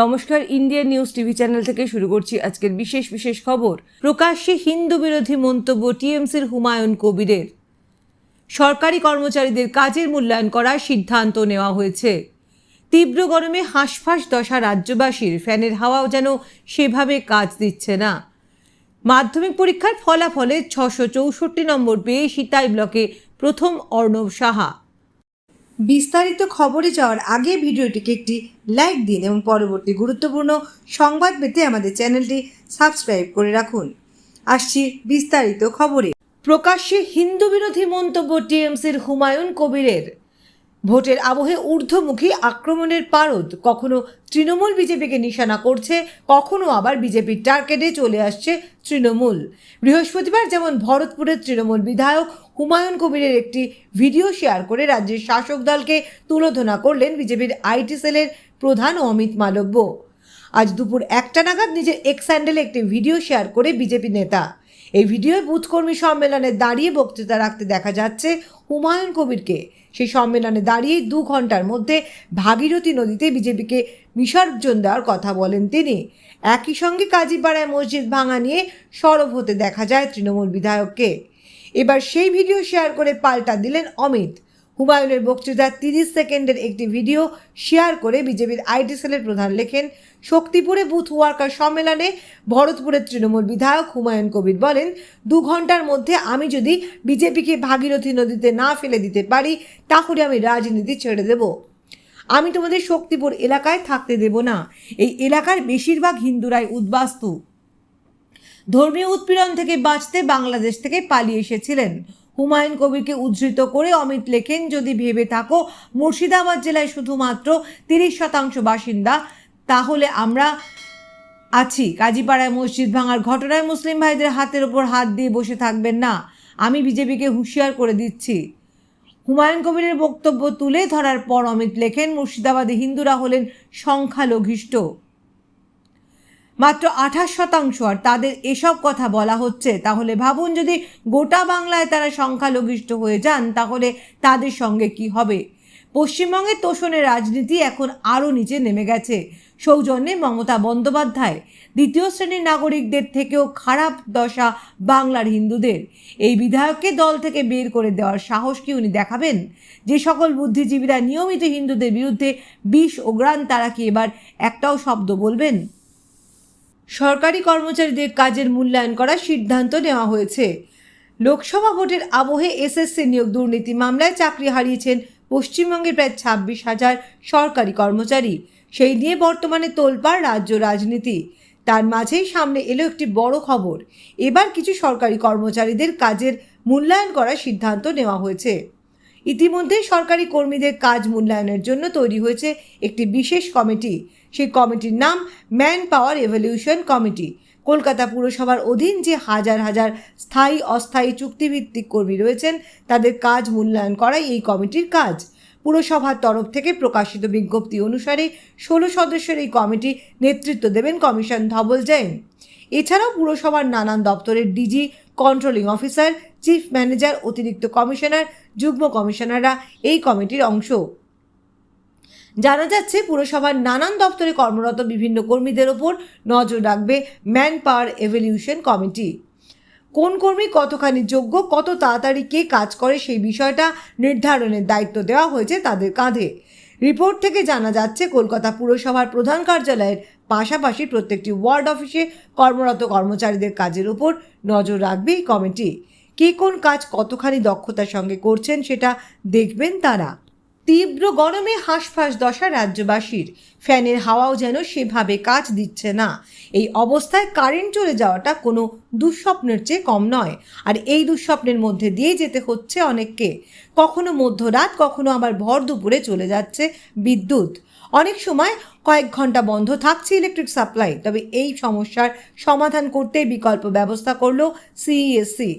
নমস্কার, Indian news TV channel থেকে শুরু করছি আজকের বিশেষ বিশেষ খবর। প্রকাশ্যে হিন্দু বিরোধী মন্তব্য টিএমসির হুমায়ুন কবিরের। সরকারি কর্মচারীদের কাজের মূল্যায়ন করার সিদ্ধান্ত নেওয়া হয়েছে। তীব্র গরমে হাঁসফাঁস দশা রাজ্যবাসীর, ফ্যানের হাওয়াও যেন সেভাবে কাজ দিচ্ছে না। মাধ্যমিক পরীক্ষার ফলাফলে ছশো চৌষট্টি নম্বর পেয়ে সিতাই ব্লকে প্রথম অর্ণব সাহা। বিস্তারিত খবরে যাওয়ার আগে ভিডিওটিকে একটি লাইক দিন এবং পরবর্তী গুরুত্বপূর্ণ সংবাদ পেতে আমাদের চ্যানেলটি সাবস্ক্রাইব করে রাখুন। আসছি বিস্তারিত খবরে। প্রকাশ্যে হিন্দু বিরোধী মন্তব্য টিএমসির হুমায়ুন কবিরের। ভোটের আবহে ঊর্ধ্বমুখী আক্রমণের পারদ। কখনো তৃণমূল বিজেপিকে নিশানা করছে, কখনো আবার বিজেপির টার্গেটে চলে আসছে তৃণমূল। বৃহস্পতিবার যেমন ভরতপুরের তৃণমূল বিধায়ক হুমায়ুন কবিরের একটি ভিডিও শেয়ার করে রাজ্যের শাসক দলকে তুলোধনা করলেন বিজেপির আইটি সেলের প্রধান অমিত মালব্য। আজ দুপুর একটা নাগাদ নিজের এক্স হ্যান্ডেলে একটি ভিডিও শেয়ার করে বিজেপি নেতা। এই ভিডিওয় বুথকর্মী সম্মেলনে দাঁড়িয়ে বক্তৃতা রাখতে দেখা যাচ্ছে হুমায়ুন কবিরকে। সেই সম্মেলনে দাঁড়িয়ে দু ঘণ্টার মধ্যে ভাগীরথী নদীতে বিজেপিকে বিসর্জন দেওয়ার কথা বলেন তিনি। একই সঙ্গে কাজীপাড়ায় মসজিদ ভাঙা নিয়ে সরব হতে দেখা যায় তৃণমূল বিধায়ককে। এবার সেই ভিডিও শেয়ার করে পাল্টা দিলেন অমিত। হুমায়ুনের বক্তৃতার তিরিশ সেকেন্ডের একটি ভিডিও শেয়ার করে বিজেপির আইটি সেলের প্রধান লেখেন শক্তিপুরে বুথ ওয়ার্কার সম্মেলনে ভরতপুরের তৃণমূল বিধায়ক হুমায়ুন কবির বলেন, দু ঘণ্টার মধ্যে আমি যদি বিজেপিকে ভাগীরথী নদীতে না ফেলে দিতে পারি, তাহলে আমি রাজনীতি ছেড়ে দেব। আমি তোমাদের শক্তিপুর এলাকায় থাকতে দেব না। এই এলাকার বেশিরভাগ হিন্দুরাই উদ্বাস্তু। ধর্মীয় উৎপীড়ন থেকে বাঁচতে বাংলাদেশ থেকে পালিয়ে এসেছিলেন। হুমায়ুন কবিরকে উদ্ধৃত করে অমিত লেখেন, যদি ভেবে থাকো, মুর্শিদাবাদ জেলায় শুধুমাত্র তিরিশ শতাংশ বাসিন্দা তাহলে আমরা আছি। কাজীপাড়ায় মসজিদ ভাঙার ঘটনায় মুসলিম ভাইদের হাতের ওপর হাত দিয়ে বসে থাকবেন না। আমি বিজেপিকে হুঁশিয়ার করে দিচ্ছি। হুমায়ুন কবিরের বক্তব্য তুলে ধরার পর অমিত লেখেন, মুর্শিদাবাদে হিন্দুরা হলেন সংখ্যালঘিষ্ঠ। মাত্র আঠাশ শতাংশ, আর তাদের এসব কথা বলা হচ্ছে। তাহলে ভাবুন, যদি গোটা বাংলায় তারা সংখ্যালঘিষ্ঠ হয়ে যান, তাহলে তাদের সঙ্গে কি হবে? পশ্চিমবঙ্গের তোষণের রাজনীতি এখন আরও নিচে নেমে গেছে। সৌজন্যে মমতা বন্দ্যোপাধ্যায়, দ্বিতীয় শ্রেণির নাগরিকদের থেকেও খারাপ দশা বাংলার হিন্দুদের। এই বিধায়ককে দল থেকে বের করে দেওয়ার সাহস কি উনি দেখাবেন? যে সকল বুদ্ধিজীবীরা নিয়মিত হিন্দুদের বিরুদ্ধে বিষ ওগ্রান তারা কি এবার একটাও শব্দ বলবেন? সরকারি কর্মচারীদের কাজের মূল্যায়ন করার সিদ্ধান্ত নেওয়া হয়েছে। লোকসভা ভোটের আবহে এসএসসি নিয়োগ দুর্নীতি মামলায় চাকরি হারিয়েছেন পশ্চিমবঙ্গের প্রায় ছাব্বিশ হাজার সরকারি কর্মচারী। সেই নিয়ে বর্তমানে তোলপাড় রাজ্য রাজনীতি। তার মাঝেই সামনে এলো একটি বড় খবর। এবার কিছু সরকারি কর্মচারীদের কাজের মূল্যায়ন করার সিদ্ধান্ত নেওয়া হয়েছে। ইতিমধ্যে সরকারি কর্মীদের কাজ মূল্যায়নের জন্য তৈরি হয়েছে একটি বিশেষ কমিটি। সেই কমিটির নাম manpower evolution committee. Kolkata পুরসভার অধীন যে হাজার হাজার স্থায়ী, অস্থায়ী চুক্তিভিত্তিক কর্মী রয়েছেন, তাদের কাজ মূল্যায়ন করাই এই কমিটির কাজ। পুরসভার তরফ থেকে প্রকাশিত বিজ্ঞপ্তি অনুসারে ষোলো সদস্যের এই কমিটি নেতৃত্ব দেবেন কমিশন ধবল জৈন। এছাড়াও পুরসভার নানান দপ্তরের DG, controlling officer, chief manager, অতিরিক্ত কমিশনার, যুগ্ম কমিশনাররা এই কমিটির অংশ। জানা যাচ্ছে পুরসভার নানান দপ্তরে কর্মরত বিভিন্ন কর্মীদের ওপর নজর রাখবে ম্যান পাওয়ার এভলিউশন কমিটি কোন কর্মী কতখানি যোগ্য, কত তাড়াতাড়ি কে কাজ করে সেই বিষয়টা নির্ধারণের দায়িত্ব দেওয়া হয়েছে তাদের কাঁধে। রিপোর্ট থেকে জানা যাচ্ছে কলকাতা পুরসভার প্রধান কার্যালয়ের পাশাপাশি প্রত্যেকটি ওয়ার্ড অফিসে কর্মরত কর্মচারীদের কাজের উপর নজর রাখবে এই কমিটি। কে কোন কাজ কতখানি দক্ষতার সঙ্গে করছেন সেটা দেখবেন তারা। তীব্র গরমে হাঁসফাঁস দশা রাজ্যবাসীর। ফ্যানের হাওয়াও যেন সেভাবে কাজ দিচ্ছে না। এই অবস্থায় কারেন্ট চলে যাওয়াটা কোনো দুঃস্বপ্নের চেয়ে কম নয়। আর এই দুঃস্বপ্নের মধ্যে দিয়ে যেতে হচ্ছে অনেককে। কখনো মধ্যরাত, কখনো আবার ভর দুপুরে চলে যাচ্ছে বিদ্যুৎ। অনেক সময় কয়েক ঘণ্টা বন্ধ থাকছে ইলেকট্রিক সাপ্লাই। তবে এই সমস্যার সমাধান করতে বিকল্প ব্যবস্থা করল সিইএসসি।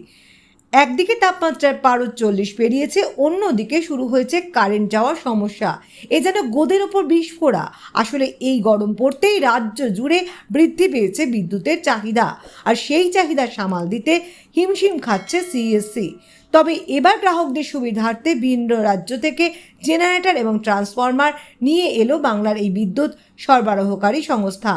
একদিকে তাপমাত্রার পারদ চল্লিশ পেরিয়েছে, অন্যদিকে শুরু হয়েছে কারেন্ট যাওয়ার সমস্যা। এ যেন গোদের ওপর বিষ ফোড়া আসলে এই গরম পড়তেই রাজ্য জুড়ে বৃদ্ধি পেয়েছে বিদ্যুতের চাহিদা। আর সেই চাহিদা সামাল দিতে হিমশিম খাচ্ছে সিএসসি তবে এবার গ্রাহকদের সুবিধার্থে ভিন্ন রাজ্য থেকে জেনারেটর এবং ট্রান্সফরমার নিয়ে এলো বাংলার এই বিদ্যুৎ সরবরাহকারী সংস্থা।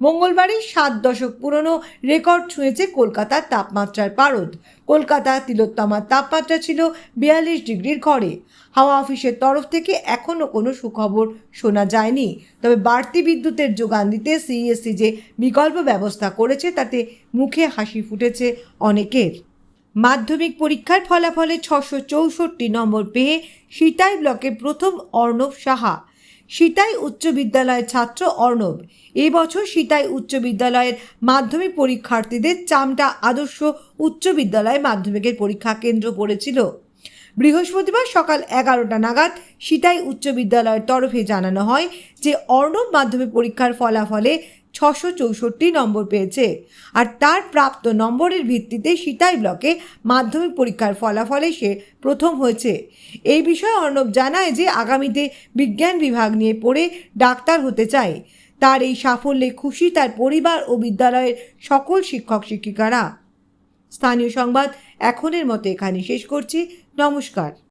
মঙ্গলবারই সাত দশক পুরনো রেকর্ড ছুঁয়েছে কলকাতার তাপমাত্রার পারদ। কলকাতা তিলোত্তমার তাপমাত্রা ছিল বিয়াল্লিশ ডিগ্রির ঘরে। হাওয়া অফিসের তরফ থেকে এখনও কোনো সুখবর শোনা যায়নি। তবে বাড়তি বিদ্যুতের যোগান দিতে সিইএসসি যে বিকল্প ব্যবস্থা করেছে, তাতে মুখে হাসি ফুটেছে অনেকের। মাধ্যমিক পরীক্ষার ফলাফলে ছশো চৌষট্টি নম্বর পেয়ে সিতাই ব্লকের প্রথম অর্ণব সাহা। সিতাই উচ্চ বিদ্যালয়ের ছাত্র অর্ণব। এবছর সিতাই উচ্চ বিদ্যালয়ের মাধ্যমিক পরীক্ষার্থীদের চামটা আদর্শ উচ্চ বিদ্যালয়ে মাধ্যমিকের পরীক্ষা কেন্দ্র করেছিল বৃহস্পতিবার সকাল এগারোটা নাগাদ সিতাই উচ্চ বিদ্যালয়ের তরফে জানানো হয় যে, অর্ণব মাধ্যমিক পরীক্ষার ফলাফলে ছশো চৌষট্টি নম্বর পেয়েছে। আর তার প্রাপ্ত নম্বরের ভিত্তিতে সিতাই ব্লকে মাধ্যমিক পরীক্ষার ফলাফলে সে প্রথম হয়েছে। এই বিষয়ে অর্ণব জানায় যে আগামীতে বিজ্ঞান বিভাগ নিয়ে পড়ে ডাক্তার হতে চায়। তার এই সাফল্যে খুশি তার পরিবার ও বিদ্যালয়ের সকল শিক্ষক শিক্ষিকারা। স্থানীয় সংবাদ এখনের মতো এখানে শেষ করছি। নমস্কার।